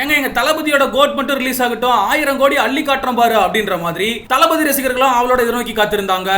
ஏங்க எங்க தளபதியோட கோட் மட்டும் ரிலீஸ் ஆகட்டும் ஆயிரம் கோடி அள்ளி காட்டுறோம் பாரு அப்படின்ற மாதிரி தளபதி ரசிகர்களும் அவளோட எதிர்நோக்கி காத்திருந்தாங்க.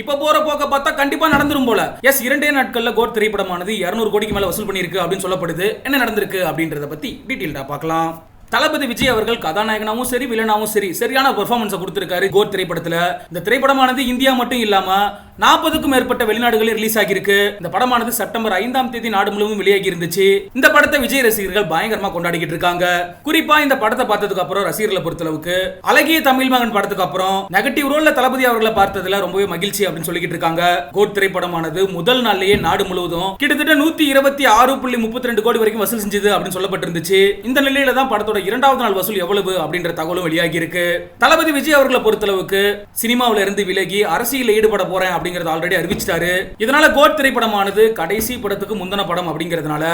இப்ப போற போக்க பார்த்தா கண்டிப்பா நடந்துரும் போல. எஸ் இரண்டே நாட்கள்ல கோட் திரைப்படமானது 200 கோடிக்கு மேல வசூல் பண்ணியிருக்கு அப்படின்னு சொல்லப்படுது. என்ன நடந்திருக்கு அப்படின்றத பத்தி டீட்டெயில்டா பார்க்கலாம். தளபதி விஜய் அவர்கள் கதாநாயகனாவும் சரி வில்லனாவும் சரி சரியான பெர்ஃபார்மன்ஸை கொடுத்திருக்காரு. கோட் திரைப்படத்துல. இந்த திரைப்படமானது இந்தியா மட்டும் இல்லாம நாற்பதுக்கும் மேற்பட்ட வெளிநாடுகளில் ரிலீஸ் ஆகியிருக்கு. இந்த படமானது செப்டம்பர் ஐந்தாம் தேதி நாடு முழுவதும் வெளியாகி இருந்துச்சு. இந்த படத்தை விஜய் ரசிகர்கள் பயங்கரமா கொண்டாடிக்கிட்டு இருக்காங்க. குறிப்பா இந்த படத்தை பார்த்ததுக்கு அப்புறம் ரசிகர்களை பொறுத்தளவுக்கு அழகிய தமிழ் மகன் படத்துக்கு அப்புறம் நெகட்டிவ் ரோல்ல தளபதி அவர்களை பார்த்ததுல ரொம்பவே மகிழ்ச்சி அப்படின்னு சொல்லிக்கிட்டு இருக்காங்க. கோட் திரைப்படமானது முதல் நாள்லயே நாடு முழுவதும் கிட்டத்தட்ட நூத்தி இருபத்தி ஆறு புள்ளி முப்பத்தி ரெண்டு கோடி வரைக்கும் வசூல் செஞ்சது அப்படின்னு சொல்லப்பட்டிருந்துச்சு. இந்த நிலையில தான் படத்தோட இரண்டாவது நாள் வசூல் எவ்வளவு அப்படின்ற தகவலும் வெளியாகி இருக்கு தளபதி விஜய் அவர்களை பொறுத்தளவுக்கு சினிமாவில இருந்து விலகி அரசியல் ஈடுபட போறேன் அப்படிங்கறத ஆல்ரெடி அறிவிச்சிட்டாரு. இதனால கோட் திரைப்படமானது கடைசி படத்துக்கு முந்தின படம் அப்படிங்கறதுனால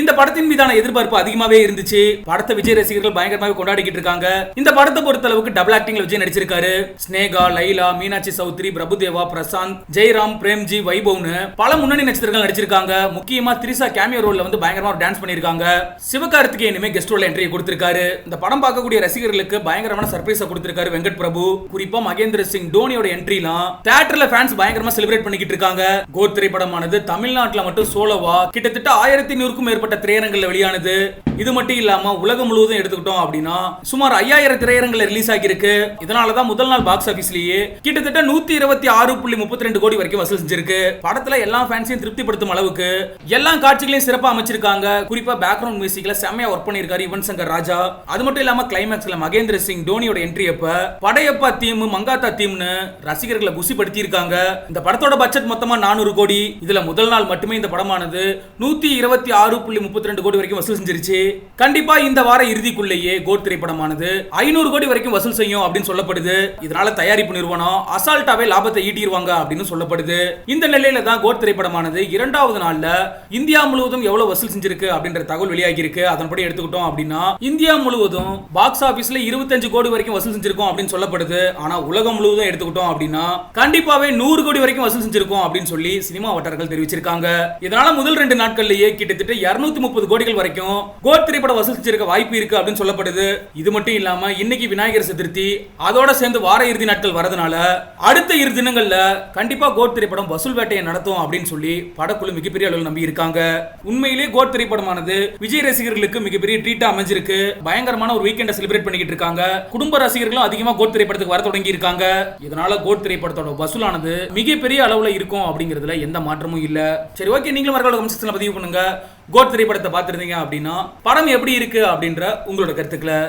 இந்த படத்தின் மீதான எதிர்பார்ப்பு அதிகமாவே இருந்துச்சு. படத்தை விஜய் ரசிகர்கள் பயங்கரமாக கொண்டாடிக்கிட்டு இருக்காங்க. இந்த படத்தை பொறுத்தளவுக்கு டபுள் ஆக்டிங்ல விஜய் நடிச்சிருக்காரு. ஸ்னேகா லைலா மீனாட்சி சௌத்ரி பிரபுதேவா பிரசாந்த் ஜெயராம் பிரேம்ஜி வைபவ்னு பல முன்னணி நட்சத்திரங்கள் நடிச்சிருக்காங்க. முக்கியமா திரிசா கேமியோ ரோல்ல வந்து பயங்கரமா டான்ஸ் பண்ணிருக்காங்க. சிவகார்த்திகேயனுமே கெஸ்ட் ரோல் என்ட்ரி கொடுத்திருக்காரு. இந்த படம் பார்க்கக்கூடிய ரசிகர்களுக்கு பயங்கரமான சர்ப்ரைஸ கொடுத்திருக்காரு வெங்கட் பிரபு. குறிப்பா மகேந்திர சிங் டோனியோட என்ட்ரிலாம் தியேட்டர்ல ஃபேன்ஸ் பயங்கரமா செலிப்ரேட் பண்ணிக்கிட்டு இருக்காங்க. கோ திரைப்படமானது தமிழ்நாட்டுல மட்டும் சோலோவா கிட்டத்தட்ட ஆயிரத்தி நூறுக்கும் மேற்பட்ட திரையரங்கள்ல வெளியானது. இது மட்டும் இல்லாம உலகம் முழுவதும் எடுத்துக்கிட்டோம் அப்படின்னா சுமார் ஐயாயிரம் திரையரங்கில் ரிலீஸ் ஆகியிருக்கு. இதனாலதான் முதல் நாள் பாக்ஸ் ஆபீஸ்லயே கிட்டத்தட்ட நூத்தி இருபத்தி ஆறு புள்ளி முப்பத்தி ரெண்டு கோடி வரைக்கும் வசூல் செஞ்சிருக்கு. படத்துல எல்லா ஃபேன்ஸையும் திருப்திப்படுத்தும் அளவுக்கு எல்லா காட்சிகளையும் சிறப்பாக அமைச்சிருக்காங்க. குறிப்பா பேக்ரவுண்ட் மியூசிக்ல செம்மையா ஒர்க் பண்ணிருக்காரு யுவன் சங்கர் ராஜா. அது மட்டும் இல்லாம கிளைமேக்ஸ்ல மகேந்திர சிங் டோனியோட என்ட்ரி அப்ப படையப்பா தீம் மங்காத்தா தீம்னு ரசிகர்களை குசிப்படுத்தி இருக்காங்க இந்த படத்தோட பட்ஜெட் மொத்தமா நானூறு கோடி. இதுல முதல் நாள் மட்டுமே இந்த படமானது. நூத்தி இருபத்தி ஆறு புள்ளி முப்பத்தி ரெண்டு கோடி வரைக்கும் வசூல் செஞ்சிருச்சு. கண்டிப்பா இந்த வார இறுதிக்குள்ளேயே கோட் திரைப்படமானது. ஐநூறு கோடி வரைக்கும் வசூல் செய்யும் அப்படின்னு சொல்லப்படுது. இதனால தயாரிப்பு நிறுவனம் அசால்ட்டாவே லாபத்தை ஈட்டிடுவாங்க அப்படின்னு சொல்லப்படுது. இந்த நிலையில தான் கோட் திரைப்படமானது இரண்டாவது நாள்ல இந்தியா முழுவதும் எவ்வளவு வசூல் செஞ்சிருக்கு அப்படின்ற தகவல் வெளியாகி இருக்கு அதன்படி எடுத்துக்கிட்டோம் அப்படின்னா இந்தியா முழுவதும் பாக்ஸ் ஆபீஸ்ல இருபத்தஞ்சு கோடி வரைக்கும் வசூல் செஞ்சிருக்கோம் அப்படின்னு சொல்லப்படுது. ஆனா உலகம் முழுவதும் எடுத்துக்கிட்டோம் அப்படின்னா கண்டிப்பாவே நூறு கோடி வரைக்கும் வசூல் செஞ்சிருக்கோம் அப்படின்னு சொல்லி சினிமா வட்டாரங்கள் தெரிவிச்சிருக்காங்க. இதனால முதல் ரெண்டு நாட்கள்லயே கிட்டத்தட்ட 230 முப்பது கோடிகள் வரைக்கும் கோட் திரைப்பட வசூல் செஞ்சிருக்க வாய்ப்பு இருக்கு அப்படின்னு சொல்லப்படுது. இது மட்டும் இல்லாம இன்னைக்கு விநாயகர் சதுர்த்தி அதோட சேர்ந்து வார இறுதி நாட்கள் வரதுனால அடுத்த இரு தினங்கள்ல கண்டிப்பா கோட் திரைப்படம் வசூல் வேட்டையை நடத்தும் அப்படின்னு சொல்லி படக்குழு மிகப்பெரிய அளவில் நம்பி இருக்காங்க உண்மையிலேயே கோட் திரைப்படமானது விஜய் ரசிகர்களுக்கு மிகப்பெரிய ட்ரீட்டா அமைஞ்சிருக்கு. பயங்கரமான ஒரு வீக்கெண்டை செலிப்ரேட் பண்ணிக்கிட்டு இருக்காங்க. குடும்ப ரசிகர்களும் அதிகமா கோட் திரைப்படத்துக்கு வர தொடங்கி இருக்காங்க. இதனால கோட் திரைப்படத்தோட வசூலானது மிகப்பெரிய அளவுல இருக்கும் அப்படிங்கிறதுல எந்த மாற்றமும் இல்ல. சரி ஓகே நீங்களும் மறக்காம கமெண்ட் பதிவு பண்ணுங்க. கோட் திரைப்படத்தை பார்த்துருந்தீங்க அப்படின்னா படம் எப்படி இருக்கு அப்படின்ற உங்களோட கருத்துக்களை